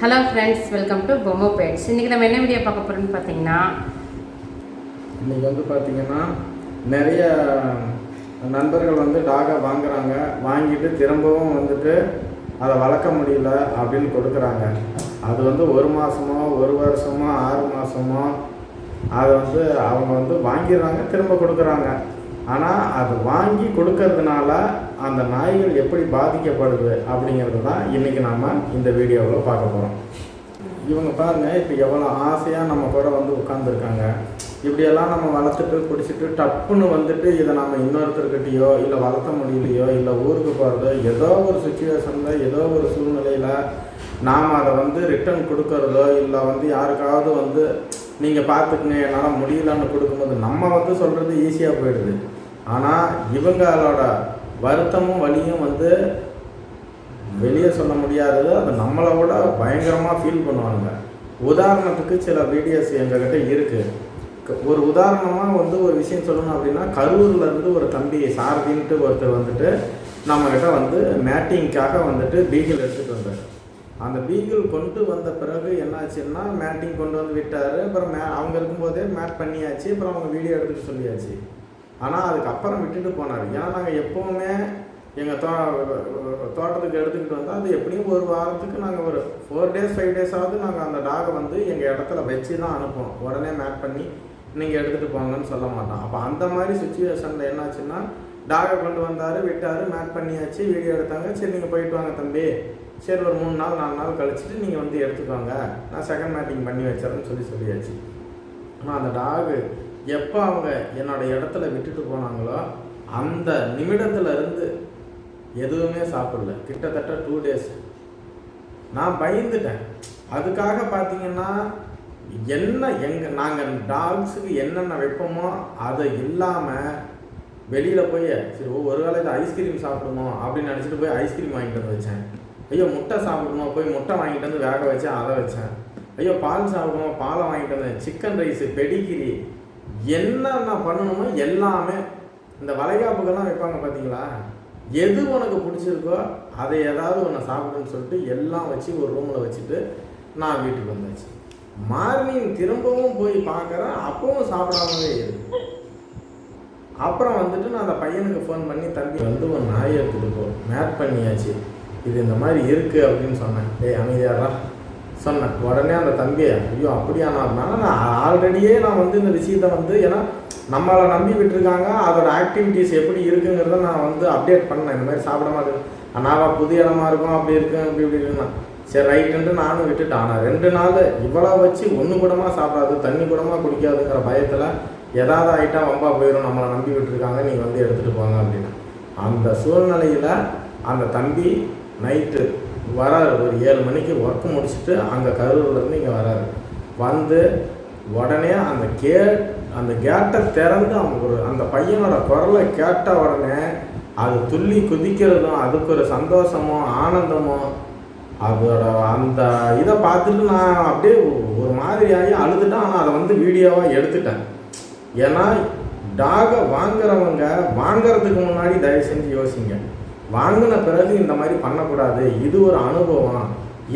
Hello friends welcome to பொம்மை பேட்ஸ் இன்றைக்கி நம்ம என்ன வீடியோ பார்க்க போகிறோம்னு பார்த்தீங்கன்னா இன்றைக்கி வந்து பார்த்தீங்கன்னா நிறைய நண்பர்கள் வந்து டாகை வாங்குறாங்க. வாங்கிட்டு திரும்பவும் வந்துட்டு அதை வளர்க்க முடியல அப்படின்னு கொடுக்குறாங்க. அது வந்து ஒரு மாதமோ ஒரு வருஷமோ ஆறு மாதமோ அதை வந்து அவங்க வந்து வாங்கிடுறாங்க திரும்ப கொடுக்குறாங்க. ஆனால் அது வாங்கி கொடுக்கறதுனால அந்த நாய்கள் எப்படி பாதிக்கப்படுது அப்படிங்கிறது தான் இன்றைக்கி நாம் இந்த வீடியோவில் பார்க்க போகிறோம் இவங்க பாருங்கள் இப்போ எவ்வளோ ஆசையாக நம்ம கூட வந்து உட்காந்துருக்காங்க இப்படியெல்லாம் நம்ம வளர்த்துட்டு பிடிச்சிட்டு டப்புன்னு வந்துட்டு இதை நம்ம இன்னொருத்தர்கிட்டயோ இல்லை வளர்த்த முடியலையோ இல்லை ஊருக்கு போகிறதோ ஏதோ ஒரு சுச்சுவேஷனில் ஏதோ ஒரு சூழ்நிலையில் நாம் அதை வந்து ரிட்டர்ன் கொடுக்கறதோ இல்லை வந்து யாருக்காவது வந்து நீங்கள் பார்த்துக்குங்க என்னால் முடியலன்னு கொடுக்கும்போது நம்ம வந்து சொல்கிறது ஈஸியாக போயிடுது. ஆனால் இவங்களோட வருத்தமும் வலியும் வந்து வெளியே சொல்ல முடியாதது. அது நம்மளை விட பயங்கரமாக ஃபீல் பண்ணுவாங்க உதாரணத்துக்கு சில வீடியோஸ் எங்ககிட்ட இருக்குது ஒரு உதாரணமாக வந்து ஒரு விஷயம் சொல்லணும் அப்படின்னா கரூர்லேருந்து ஒரு தம்பி சாரதின்ட்டு ஒருத்தர் வந்துட்டு நம்மக்கிட்ட வந்து மேட்டிங்க்காக வந்துட்டு பீகிள் எடுத்துகிட்டு வந்தார். அந்த பீகிள் கொண்டு வந்த பிறகு என்னாச்சுன்னா மேட்டிங் கொண்டு வந்து விட்டார். அப்புறம் மே அவங்க இருக்கும்போதே மேட் பண்ணியாச்சு. அப்புறம் அவங்க வீடியோ எடுத்துகிட்டு சொல்லியாச்சு. ஆனால் அதுக்கப்புறம் விட்டுட்டு போனார். ஏன்னா நாங்கள் எப்போவுமே எங்கள் தோ தோட்டத்துக்கு எடுத்துக்கிட்டு வந்தால் அது எப்படியும் ஒரு வாரத்துக்கு நாங்கள் ஒரு ஃபோர் டேஸ் ஃபைவ் டேஸாவது நாங்கள் அந்த டாகை வந்து எங்கள் இடத்துல வச்சு தான் அனுப்புவோம். உடனே மேட் பண்ணி நீங்கள் எடுத்துகிட்டு போங்கன்னு சொல்ல மாட்டோம். அப்போ அந்த மாதிரி சுச்சுவேஷனில் என்னாச்சுன்னா டாகை கொண்டு வந்தார் விட்டார் மேட் பண்ணியாச்சு வீடியோ எடுத்தாங்க. சரி நீங்கள் போயிட்டு வாங்க தம்பி. சரி ஒரு மூணு நாள் நாலு நாள் கழிச்சிட்டு நீங்கள் வந்து எடுத்துக்கோங்க. நான் செகண்ட் மேட்டிங் பண்ணி வச்சிடறேன்னு சொல்லி சொல்லியாச்சு. ஆனால் அந்த டாகு எப்போ அவங்க என்னோட இடத்துல விட்டுட்டு போனாங்களோ அந்த நிமிடத்துல இருந்து எதுவுமே சாப்பிடல. கிட்டத்தட்ட டூ டேஸ் நான் பயந்துட்டேன். அதுக்காக பார்த்தீங்கன்னா என்ன எங்கள் நாங்கள் டாக்ஸுக்கு என்னென்ன வைப்போமோ அதை இல்லாமல் வெளியில் போய் சரி ஓ, ஒருவேளை இது ஐஸ்கிரீம் சாப்பிடுமோ அப்படின்னு நினச்சிட்டு போய் ஐஸ்கிரீம் வாங்கிட்டு வந்து வச்சேன். ஐயோ முட்டை சாப்பிடணும் போய் முட்டை வாங்கிட்டு வந்து வேக வச்சேன் அதை வச்சேன். ஐயோ பால் சாப்பிடணும் பாலை வாங்கிட்டு வந்தேன் சிக்கன் ரைஸு பெடிகிரி என்னென்ன பண்ணணுமோ எல்லாமே இந்த வளைகாப்புக்கெல்லாம் வைப்பாங்க பார்த்தீங்களா? எது உனக்கு பிடிச்சிருக்கோ அதை ஏதாவது ஒன்று சாப்பிடுன்னு சொல்லிட்டு எல்லாம் வச்சு ஒரு ரூமில் வச்சுட்டு நான் வீட்டுக்கு வந்தாச்சு. மார்னிங் திரும்பவும் போய் பார்க்குறேன் அப்பவும் சாப்பிடாமவே இருக்கு அப்புறம் வந்துட்டு நான் அந்த பையனுக்கு ஃபோன் பண்ணி தம்பி வந்து ஒரு நாயை எடுத்துகிட்டு போ. மேட் பண்ணியாச்சு. இது இந்த மாதிரி இருக்குது அப்படின்னு சொன்னேன். டேய் அமைதியாரா சொன்னேன். உடனே அந்த தம்பி ஐயோ அப்படியா நான் ஆல்ரெடியே நான் வந்து இந்த விஷயத்தை வந்து ஏன்னா நம்மளை நம்பி விட்டுருக்காங்க அதோட ஆக்டிவிட்டீஸ் எப்படி இருக்குங்கிறத நான் வந்து அப்டேட் பண்ணேன். இந்த மாதிரி சாப்பிட மாட்டேன். அண்ணாவா புது இடமா இருக்கும் அப்படி இருக்கும் அப்படி இப்படி இருக்குன்னா சரி ரைட்டுன்ட்டு நானும் விட்டுட்டேன். ஆனால் ரெண்டு நாள் இவ்வளோ வச்சு ஒன்று கூடமாக சாப்பிடாது தண்ணி கூடமாக குடிக்காதுங்கிற பயத்தில் ஏதாவது ஆகிட்டா வம்பா போயிடும் நம்மளை நம்பி விட்டுருக்காங்க நீங்கள் வந்து எடுத்துகிட்டு போங்க அப்படின்னு. அந்த சூழ்நிலையில் அந்த தம்பி நைட்டு வராரு. ஒரு ஏழு மணிக்கு ஒர்க் முடிச்சுட்டு அங்கே கரூர்லேருந்து இங்கே வராரு. வந்து உடனே அந்த கே அந்த கேட்டை திறந்து அவங்க ஒரு அந்த பையனோட குரலை கேட்ட உடனே அது துள்ளி குதிக்கிறதும் அதுக்கு ஒரு சந்தோஷமோ ஆனந்தமோ அதோட அந்த இதை பார்த்துட்டு நான் அப்படியே ஒரு மாதிரி ஆகி அழுதுட்டேன். ஆனால் அதை வந்து வீடியோவாக எடுத்துட்டேன். ஏன்னா டாகை வாங்குறவங்க வாங்குறதுக்கு முன்னாடி தயவு செஞ்சு யோசிங்க. வாங்கின பிறகு இந்த மாதிரி பண்ணக்கூடாது. இது ஒரு அனுபவம்.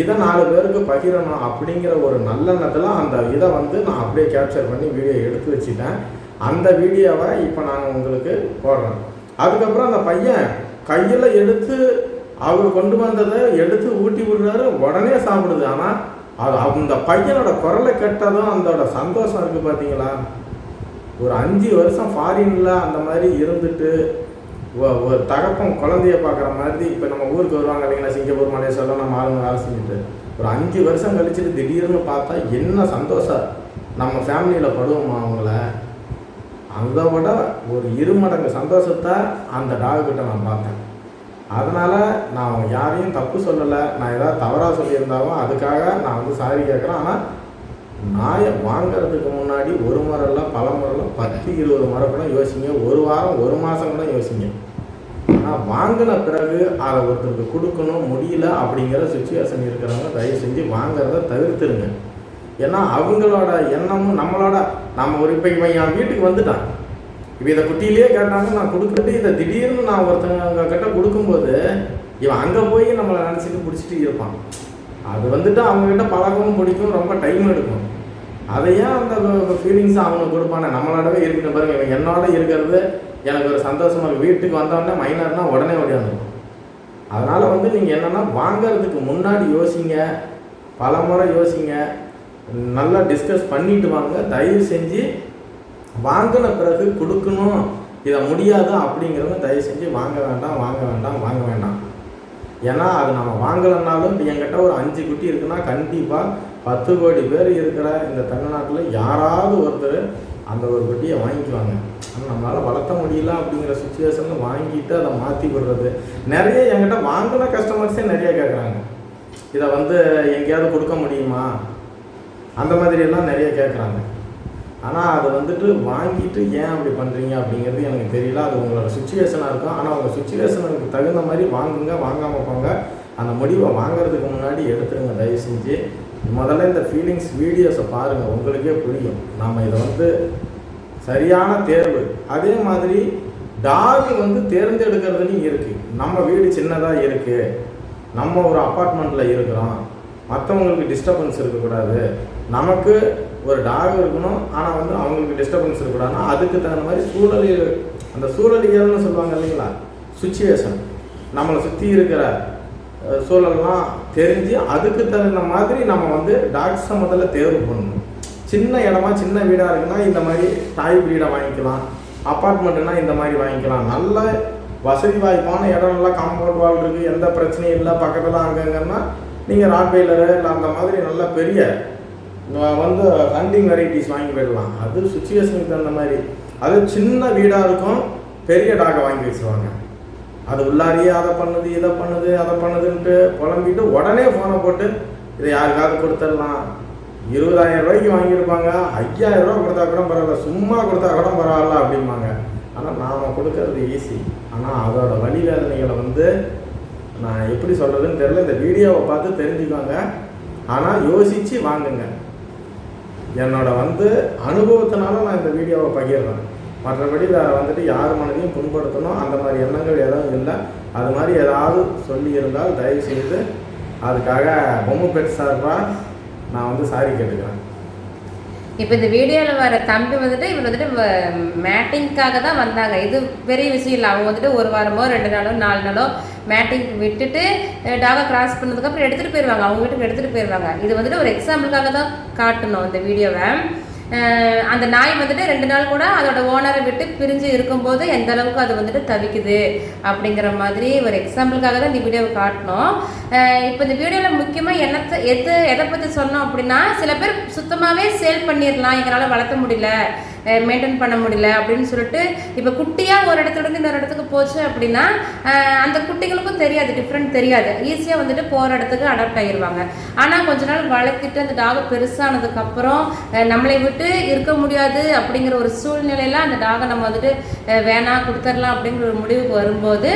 இதை நாலு பேருக்கு பகிரணும் அப்படிங்கிற ஒரு நல்லெண்ணத்தில் அந்த இதை வந்து நான் அப்படியே கேப்சர் பண்ணி வீடியோ எடுத்து வச்சுட்டேன். அந்த வீடியோவை இப்போ நான் உங்களுக்கு போடுறேன். அதுக்கப்புறம் அந்த பையன் கையில் எடுத்து அவர் கொண்டு வந்ததை எடுத்து ஊட்டி விடுறாரு உடனே சாப்பிடுது. ஆனால் அது அந்த பையனோட குரலை கேட்டதும் அதோட சந்தோஷம் இருக்குது பார்த்தீங்களா ஒரு அஞ்சு வருஷம் ஃபாரினில் அந்த மாதிரி இருந்துட்டு ஒரு தகப்பன் குழந்தைய பார்க்குற மாதிரி இப்போ நம்ம ஊருக்கு வருவாங்க இல்லைங்களா சிங்கப்பூர் மலேசியாவில் நம்ம ஆளுங்க வேலை செஞ்சுட்டு. ஒரு அஞ்சு வருஷம் கழிச்சுட்டு திடீர்னு பார்த்தா என்ன சந்தோஷம். நம்ம ஃபேமிலியில் படுவோமா அவங்கள? அதை விட ஒரு இருமடங்கு சந்தோஷத்தை அந்த டாக் நான் பார்த்தேன். அதனால் நான் யாரையும் தப்பு சொல்லலை. நான் ஏதாவது தவறாக சொல்லியிருந்தாலும் அதுக்காக நான் வந்து சாரி கேட்குறேன். ஆனால் நாயை வாங்கிறதுக்கு முன்னாடி ஒரு முறைலாம் பல முறைலாம் பத்து இருபது முறை கூட யோசிங்க. ஒரு வாரம் ஒரு மாதம் கூட யோசிங்க. ஆனால் வாங்கின பிறகு அதை ஒருத்தருக்கு கொடுக்கணும் முடியல அப்படிங்கிற சுச்சுவேஷன் இருக்கிறவங்க தயவு செஞ்சு வாங்கிறத தவிர்த்துருங்க. ஏன்னா அவங்களோட எண்ணமும் நம்மளோட நம்ம ஒரு இப்போ இவன் என் வீட்டுக்கு வந்துட்டான். இப்போ இதை குட்டியிலேயே கேட்டாங்க நான் கொடுக்குறது இதை திடீர்னு நான் ஒருத்தவங்க கிட்ட கொடுக்கும்போது இவன் அங்கே போய் நம்மளை நினச்சிட்டு பிடிச்சிட்டு இருப்பான். அது வந்துட்டு அவங்கக்கிட்ட பழகவும் பிடிக்கும் ரொம்ப டைம் எடுக்கும். அதை ஏன் அந்த ஃபீலிங்ஸ் அவங்க கொடுப்பானே நம்மளோடவே இருக்கணும் பாருங்க இவன் என்னோட இருக்கிறது எனக்கு ஒரு சந்தோஷமாக வீட்டுக்கு வந்தோடனே மைனர்னா உடனே ஓடியாந்துடும் அதனால் வந்து நீங்கள் என்னென்னா வாங்கிறதுக்கு முன்னாடி யோசிங்க. பல முறை யோசிங்க. நல்லா டிஸ்கஸ் பண்ணிட்டு வாங்க. தயவு செஞ்சு வாங்கின பிறகு கொடுக்கணும். இதை முடியாதா அப்படிங்கிறவங்க தயவு செஞ்சு வாங்க வேண்டாம் வாங்க வேண்டாம் வாங்க வேண்டாம். ஏன்னா அது நம்ம வாங்கலைன்னாலும் இப்போ என்கிட்ட ஒரு அஞ்சு குட்டி இருக்குன்னா கண்டிப்பாக பத்து கோடி பேர் இருக்கிற இந்த தமிழ்நாட்டில் யாராவது ஒருத்தர் அந்த ஒரு பெட்டியை வாங்கிக்குவாங்க. ஆனால் நம்மளால் வளர்த்த முடியல அப்படிங்கிற சுச்சுவேஷனில் வாங்கிட்டு அதை மாற்றி விடுறது. நிறைய என்கிட்ட வாங்கின கஸ்டமர்ஸே நிறைய கேட்குறாங்க இதை வந்து எங்கேயாவது கொடுக்க முடியுமா? அந்த மாதிரியெல்லாம் நிறைய கேட்குறாங்க ஆனால் அது வந்துட்டு வாங்கிட்டு ஏன் அப்படி பண்ணுறீங்க அப்படிங்கிறது எனக்கு தெரியல. அது உங்களோட சுச்சுவேஷனாக இருக்கும். ஆனால் உங்கள் சுச்சுவேஷனுக்கு தகுந்த மாதிரி வாங்குங்க வாங்காமல் போங்க. அந்த முடிவை வாங்குறதுக்கு முன்னாடி எடுத்துருங்க. தயவு செஞ்சு முதல்ல இந்த ஃபீலிங்ஸ் வீடியோஸை பாருங்கள் உங்களுக்கே புரியும். நாம் இதை வந்து சரியான தேர்வு. அதே மாதிரி டாக் வந்து தேர்ந்தெடுக்கிறதுலையும் இருக்குது நம்ம வீடு சின்னதாக இருக்குது நம்ம ஒரு அப்பார்ட்மெண்ட்டில் இருக்கிறோம். மற்றவங்களுக்கு டிஸ்டர்பன்ஸ் இருக்கக்கூடாது. நமக்கு ஒரு டாக் இருக்கணும். ஆனால் வந்து அவங்களுக்கு டிஸ்டர்பன்ஸ் இருக்கக்கூடாதுன்னா அதுக்கு தகுந்த மாதிரி சூழலியல் அந்த சூழலியல்னு சொல்லுவாங்க இல்லைங்களா? சுச்சுவேஷன் நம்மளை சுற்றி இருக்கிற சூழல்லாம் தெரிஞ்சு அதுக்கு தகுந்த மாதிரி நம்ம வந்து டாக்ஸை முதல்ல தேர்வு பண்ணணும். சின்ன இடமா சின்ன வீடாக இருக்குன்னா இந்த மாதிரி தாய் வீடை வாங்கிக்கலாம். அப்பார்ட்மெண்ட்டுனா இந்த மாதிரி வாங்கிக்கலாம். நல்ல வசதி வாய்ப்பான இடம் நல்லா காம்பவுண்ட் வால் இருக்குது எந்த பிரச்சனையும் இல்லை. பக்கத்தில் அங்கங்கன்னா நீங்கள் ராட்வெயிலரு இல்லை அந்த மாதிரி நல்ல பெரிய வந்து ஹண்டிங் வெரைட்டிஸ் வாங்கி போயிடலாம் அது சுச்சுவேஷனுக்கு தகுந்த மாதிரி. அது சின்ன வீடாக இருக்கும் பெரிய டாகை வாங்கி வச்சுருவாங்க. அது உள்ளாரியே அதை பண்ணுது இதை பண்ணுது அதை பண்ணுதுன்ட்டு புலம்பிட்டு உடனே ஃபோனை போட்டு இதை யாருக்காவது கொடுத்துடலாம். இருபதாயிரம் ரூபாய்க்கு வாங்கியிருப்பாங்க. ஐயாயிரம் ரூபா கொடுத்தா கூட பரவாயில்ல சும்மா கொடுத்தா கூட பரவாயில்ல அப்படிம்பாங்க. ஆனால் நாம் கொடுக்கறது ஈஸி ஆனால் அதோட வலி வேதனைகளை வந்து நான் எப்படி சொல்கிறதுன்னு தெரில இந்த வீடியோவை பார்த்து தெரிஞ்சுக்கோங்க. ஆனால் யோசித்து வாங்குங்க. என்னோட வந்து அனுபவத்தினால நான் இந்த வீடியோவை பகிர்றேன். மற்றபடி வேறு வந்துட்டு யார் மனதையும் புண்படுத்தணும். அந்த மாதிரி எண்ணங்கள் எதுவும் இல்லை. அது மாதிரி ஏதாவது சொல்லி இருந்தால் தயவு செய்து அதுக்காக பொம்மை பெட் சார்பாக நான் வந்து சாரி கேட்டுக்கிறேன். இப்போ இந்த வீடியோவில் வர தம்பி வந்துட்டு இவர் வந்துட்டு மேட்டிங்க்காக தான் வந்தாங்க. இது பெரிய விஷயம் இல்லை. அவங்க வந்துட்டு ஒரு வாரமோ ரெண்டு நாளோ நாலு நாளோ மேட்டிங் விட்டுட்டு டாகை கிராஸ் பண்ணதுக்கப்புறம் எடுத்துகிட்டு போயிடுவாங்க அவங்க வீட்டுக்கு எடுத்துகிட்டு போயிடுவாங்க இது வந்துட்டு ஒரு எக்ஸாம்பிளுக்காக தான் காட்டணும் இந்த வீடியோவை. அந்த நாய் வந்துட்டு ரெண்டு நாள் கூட அதோட ஓனரை விட்டு பிரிஞ்சு இருக்கும்போது எந்த அளவுக்கு அது வந்துட்டு தவிக்குது அப்படிங்கிற மாதிரி ஒரு எக்ஸாம்பிளுக்காக தான் இந்த வீடியோவை காட்டினோம். இப்போ இந்த வீடியோவில் முக்கியமாக என்னத்தை எது எதை பற்றி சொன்னோம் அப்படின்னா சில பேர் சுத்தமாகவே சேல் பண்ணிடலாம் எங்களால் வளர்த்த முடியல. மெயின்டைன் பண்ண முடியல அப்படின்னு சொல்லிட்டு இப்போ குட்டியாக ஒரு இடத்துல இருந்து இன்னொரு இடத்துக்கு போச்சு அப்படின்னா அந்த குட்டிகளுக்கும் தெரியாது டிஃப்ரெண்ட் தெரியாது. ஈஸியாக வந்துட்டு போகிற இடத்துக்கு அடாப்ட் ஆகிடுவாங்க ஆனால் கொஞ்ச நாள் வளர்த்துட்டு அந்த டாக் பெருசானதுக்கப்புறம் நம்மளை விட்டு இருக்க முடியாது அப்படிங்கிற ஒரு சூழ்நிலையில அந்த டாகை நம்ம வந்துட்டு வேணாம் கொடுத்துடலாம் அப்படிங்கிற ஒரு முடிவுக்கு வரும்போது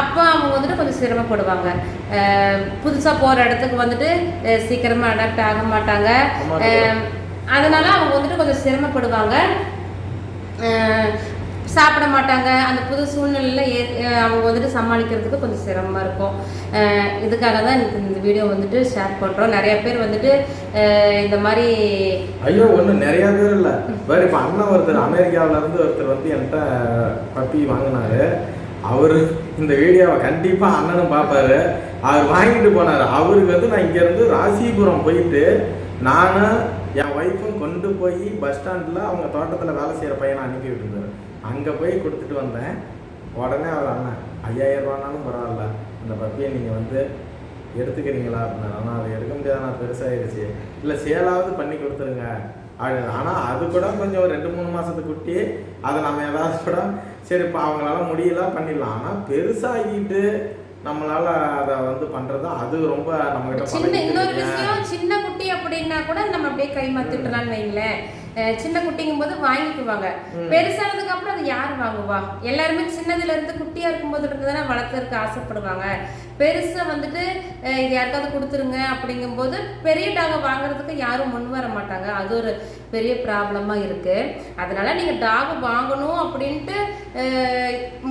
அப்போ அவங்க வந்துட்டு கொஞ்சம் சிரமப்படுவாங்க. புதுசாக போகிற இடத்துக்கு வந்துட்டு அஹ் சீக்கிரமா அடாப்ட் ஆக மாட்டாங்க. அதனால கொஞ்சம் சிரமப்படுவாங்க சாப்பிட மாட்டாங்க. அந்த புது சூழ்நிலையில் ஏ அவங்க வந்துட்டு சமாளிக்கிறதுக்கு கொஞ்சம் சிரமமாக இருக்கும். இதுக்காக தான் எனக்கு இந்த வீடியோ வந்துட்டு ஷேர் பண்ணுறோம் நிறைய பேர் வந்துட்டு இந்த மாதிரி ஐயோ ஒன்றும் நிறைய பேர் இல்லை. வேறு இப்போ அண்ணன் ஒருத்தர் அமெரிக்காவிலேருந்து ஒருத்தர் வந்து என்கிட்ட பப்பி வாங்கினாரு. அவர் இந்த வீடியோவை கண்டிப்பாக அண்ணனும் பார்ப்பாரு. அவர் வாங்கிட்டு போனார். அவருக்கு வந்து நான் இங்கேருந்து ராசிபுரம் போயிட்டு நானும் என் ஒய்ஃபும் கொண்டு போய் பஸ் ஸ்டாண்டில் அவங்க தோட்டத்தில் வேலை செய்கிற பையனை அனுப்பி விட்டுருந்தாரு அங்கே போய் கொடுத்துட்டு வந்தேன். உடனே அவர் அண்ணன் ஐயாயிரம் ரூபானாலும் பரவாயில்ல. அந்த பப்பியை நீங்கள் வந்து எடுத்துக்கிறீங்களா? அப்படின்னா ஆனால் அதை எடுக்க முடியாது நான் பெருசாகிடுச்சு இல்லை சேலாவது பண்ணி கொடுத்துருங்க. அப்படின்னு. ஆனால் அது கூட கொஞ்சம் ஒரு ரெண்டு மூணு மாதத்து குட்டி. அதை நம்ம ஏதாவது கூட சரி இப்போ அவங்களால முடியல பண்ணிடலாம். ஆனால் பெருசாகிட்டு நம்மளால அதை வந்து பண்ணுறது அது ரொம்ப நம்மகிட்ட சின்ன இன்னொரு விஷயம் சின்ன குட்டி அப்படின்னா கூட நம்ம அப்படியே கை மாத்திட்டலாம்னு வைங்களேன். சின்ன குட்டிங்கும் போது வாங்கிக்குவாங்க பெருசானதுக்கு அப்புறம் அது யார் வாங்குவா? எல்லாருமே சின்னதுல இருந்து குட்டியா இருக்கும்போது இருந்து தானே வளர்த்துறதுக்கு ஆசைப்படுவாங்க. பெருசாக வந்துட்டு இது யாருக்காவது கொடுத்துருங்க அப்படிங்கும்போது பெரிய டாகை வாங்குறதுக்கு யாரும் முன் வர மாட்டாங்க. அது ஒரு பெரிய ப்ராப்ளமாக இருக்குது அதனால் நீங்கள் டாக் வாங்கணும் அப்படின்ட்டு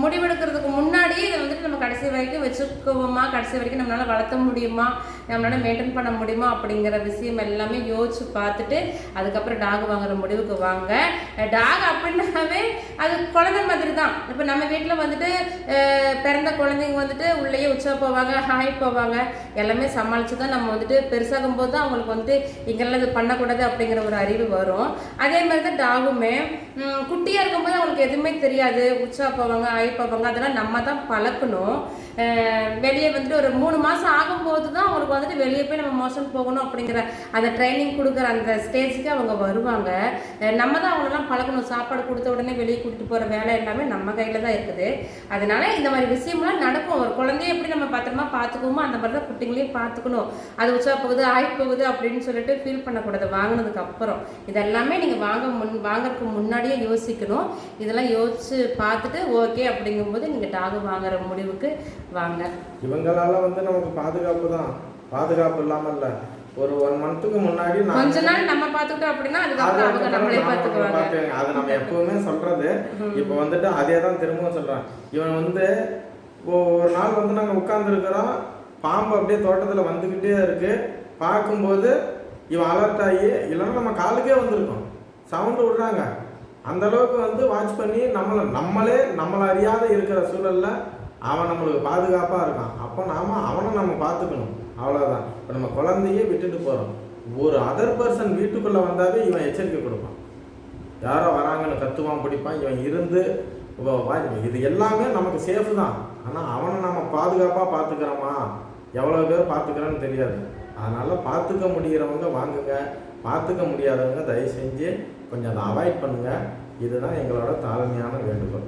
முடிவெடுக்கிறதுக்கு முன்னாடியே இதை வந்துட்டு நம்ம கடைசி வரைக்கும் வச்சுக்குவோமா? கடைசி வரைக்கும் நம்மளால் வளர்த்த முடியுமா? நம்மளால் மெயின்டைன் பண்ண முடியுமா? அப்படிங்கிற விஷயம் எல்லாமே யோசிச்சு பார்த்துட்டு அதுக்கப்புறம் டாக் வாங்குற முடிவுக்கு வாங்க. டாக் அப்படின்னாவே அது குழந்தை மாதிரி தான். இப்போ நம்ம வீட்டில் வந்துட்டு பிறந்த குழந்தைங்க வந்துட்டு உள்ளேயே உச்சா போவாங்க ஹாய் போவாங்க. எல்லாமே சமாளித்து தான் நம்ம வந்துட்டு பெருசாகும் போது தான் அவங்களுக்கு வந்துட்டு இங்கெல்லாம் இது பண்ணக்கூடாது அப்படிங்கிற ஒரு அறிவு வரும். அதே மாதிரி தான் டாகுமே குட்டியாக இருக்கும்போது அவங்களுக்கு எதுவுமே தெரியாது. உச்சா போவாங்க ஹாய் போவாங்க அதெல்லாம் நம்ம தான் பழக்கணும் வெளியே வந்துட்டு ஒரு மூணு மாதம் ஆகும்போது தான் அவங்களுக்கு வந்துட்டு வெளியே போய் நம்ம மோஷன் போகணும் அப்படிங்கிற அந்த ட்ரைனிங் கொடுக்குற அந்த ஸ்டேஜுக்கு அவங்க வருவாங்க. நம்ம தான் அவங்களெல்லாம் பழக்கணும் சாப்பாடு கொடுத்த உடனே வெளியே கூட்டிட்டு போகிற வேலை எல்லாமே நம்ம கையில் தான் இருக்குது. அதனால இந்த மாதிரி விஷயம்லாம் நடக்கும். ஒரு குழந்தைய எப்படி நம்ம பத்திரமா பார்த்துக்குவோமோ அந்த மாதிரி தான் குட்டிங்களையும் பார்த்துக்கணும். அது உச்சா போகுது ஆய் போகுது அப்படின்னு சொல்லிட்டு ஃபீல் பண்ணக்கூடாது. வாங்கினதுக்கு அப்புறம். இதெல்லாமே நீங்கள் வாங்க முன் வாங்கறதுக்கு முன்னாடியே யோசிக்கணும். இதெல்லாம் யோசிச்சு பார்த்துட்டு ஓகே அப்படிங்கும்போது நீங்கள் டாக் வாங்குற முடிவுக்கு வாங்க. இவங்களால வந்து நமக்கு பாதுகாப்பு தான். பாதுகாப்பு இல்லாம இல்ல ஒரு ஒன் மந்த்துக்கு முன்னாடி கொஞ்ச நாள் நம்ம பார்த்துக்கிட்டோம் அப்படின்னா அதுக்கப்புறம் அவங்க நம்மளே நாம பார்த்துக்குவாங்க. அது நம்ம எப்பவுமே சொல்றது. இப்போ வந்துட்டு அதே தான் திரும்பவும் சொல்றேன். இவன் வந்து ஒரு நாள் வந்து நாங்க உட்கார்ந்துருக்கிறோம். பாம்பு அப்படியே தோட்டத்துல வந்துகிட்டே இருக்கு. பார்க்கும்போது இவன் அலர்ட் ஆகி இல்லைன்னா நம்ம காலுக்கே வந்திருக்கோம். சவுண்டு விடுறாங்க. அந்த அளவுக்கு வந்து வாட்ச் பண்ணி நம்மளை நம்மளே நம்மளை அறியாத இருக்கிற சூழல்ல அவன் நம்மளுக்கு பாதுகாப்பாக இருக்கான். அப்போ நாம் அவனை நம்ம பார்த்துக்கணும். அவ்வளோதான் இப்போ நம்ம குழந்தையே விட்டுட்டு போகிறோம் ஒரு அதர் பர்சன் வீட்டுக்குள்ளே வந்தாவே இவன் எச்சரிக்கை கொடுப்பான். யாரோ வராங்கன்னு கத்துவான் பிடிப்பான். இவன் இருந்து இது எல்லாமே நமக்கு சேஃப் தான். ஆனால் அவனை நம்ம பாதுகாப்பாக பார்த்துக்கிறோமா? எவ்வளோ பேர் பார்த்துக்கிறோன்னு தெரியாது. அதனால் பார்த்துக்க முடிகிறவங்க வாங்குங்க. பார்த்துக்க முடியாதவங்க தயவு செஞ்சு கொஞ்சம் அதை அவாய்ட் பண்ணுங்கள் இதுதான் எங்களோட தாழ்மையான வேண்டுகோள்.